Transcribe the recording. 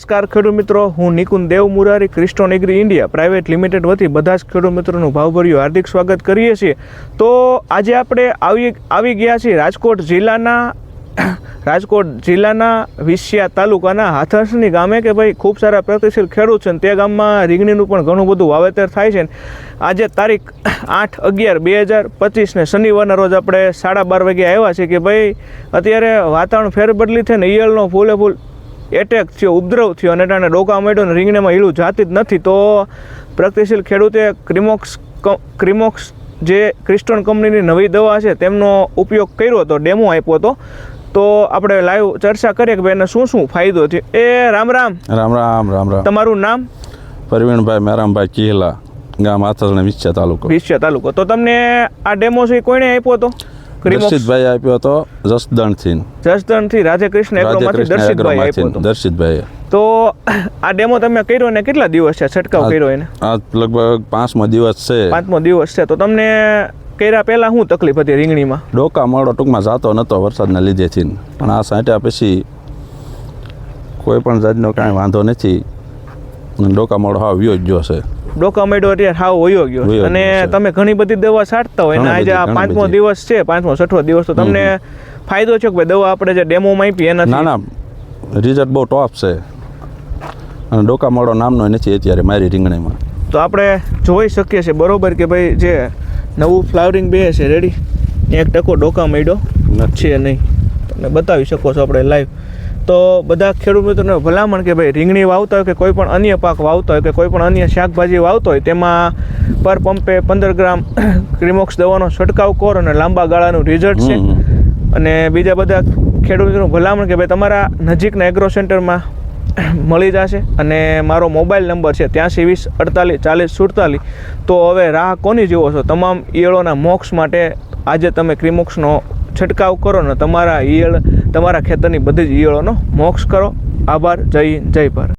નમસ્કાર ખેડૂત મિત્રો, હું Nikunj Dev Murari Kriston agri India private limited વતી બધા જ ખેડૂત મિત્રોનું ભાવભર્યું હાર્દિક સ્વાગત કરીએ છીએ. તો આજે આપણે આવી આવી ગયા છીએ રાજકોટ જિલ્લાના રાજકોટ જિલ્લાના વિસિયા તાલુકાના હાથરસની ગામે કે ભાઈ ખૂબ સારા પ્રગતિશીલ ખેડૂત છે તે ગામમાં રીંગણીનું પણ ઘણું બધું વાવેતર થાય છે આજે તારીખ આઠ અગિયાર બે હજાર પચીસને શનિવારના રોજ આપણે સાડા બાર વાગે આવ્યા છીએ કે ભાઈ અત્યારે વાતાવરણ ફેરબદલી છે ને ઈયળનો ફૂલે ફૂલ એટેક થયો ઉપદ્રવ થયો અને ટાણે ડોકા મળ્યો ને રીંગણામાં હીલું જાતી જ નથી. તો પ્રગતિશીલ ખેડૂતે ક્રિમોક્સ ક્રિમોક્સ જે ક્રિસ્ટોન કંપનીની નવી દવા છે તેમનો ઉપયોગ કર્યો હતો ડેમો આપ્યો હતો. તો આપણે લાઈવ ચર્ચા કરીએ કે ભાઈ એને શું શું ફાયદો થયો. એ રામ રામ. રામ રામ રામ રામ. તમારું નામ? પરવીણભાઈ મેરામભાઈ કિહલા ગામ આથરણે વિછ્યા તાલુકો. વિશ્ય તાલુકો. તો તમને આ ડેમો છે કોણે આપ્યો હતો? દર્શિતભાઈ આપ્યો હતો જસદણથી. જસદણથી એગ્રોમાંથી દર્શિતભાઈ આપ્યો હતો. દર્શિતભાઈ તો આ ડેમો તમે કર્યો ને કેટલા દિવસ છે? છંટકાવ કર્યો એને? આ લગભગ પાંચમો દિવસ છે. પાંચમો દિવસ છે. તો તમને કર્યા પહેલા શું તકલીફ હતી રીંગણીમાં? ડોકા મળો ટૂંકમાં જાતો નહોતો વરસાદના લીધેથી. પણ આ સાંટ્યા પછી કોઈ પણ જાતનો કાંઈ વાંધો નથી. ડોકા મળો હાવ વ્યો જ છે. ડોકામેડો અત્યારે હાવ વયો ગયો અને તમે ઘણી બધી દવા છાંટતા હોય અને આજે આ પાંચમો દિવસ છે પાંચમો છઠ્ઠો દિવસ તો તમને ફાયદો છે કે ભાઈ દવા આપણે જે ડેમોમાં આપી ના એનાથી? ના રિઝલ્ટ બહુ ટોપ છે. અને ડોકા મળો નામનો નથી અત્યારે મારી રીંગણીમાં. તો આપણે જોઈ શકીએ છીએ બરોબર કે ભાઈ જે નવું ફ્લાવરિંગ બે છે રેડી એક ટકો ડોકામેડો છે નહીં. તમને બતાવી શકો છો આપણે લાઈવ તો બધા ખેડૂત મિત્રોને ભલામણ કે ભાઈ રીંગણી વાવતા હોય કે કોઈ પણ અન્ય પાક વાવતા હોય કે કોઈ પણ અન્ય શાકભાજી વાવતો હોય તેમાં પર પંપે પંદર ગ્રામ ક્રિમોક્સ દવાનો છંટકાવ કોર અને લાંબા ગાળાનું રિઝલ્ટ છે. અને બીજા બધા ખેડૂત મિત્રોને ભલામણ કે ભાઈ તમારા નજીકના એગ્રો સેન્ટરમાં મળી જશે અને મારો મોબાઈલ નંબર છે ત્યાંસી વીસ અડતાલીસ ચાલીસ સુડતાલીસ. તો હવે રાહ કોની જુઓ છો? તમામ ઈયળોના મોક્ષ માટે આજે તમે ક્રિમોક્સનો છંટકાવ કરો ને તમારા ઈયળ, તમારા ખેતરની બધી જ ઈયળોનો મોક્ષ કરો. આભાર. જય જય ભારત.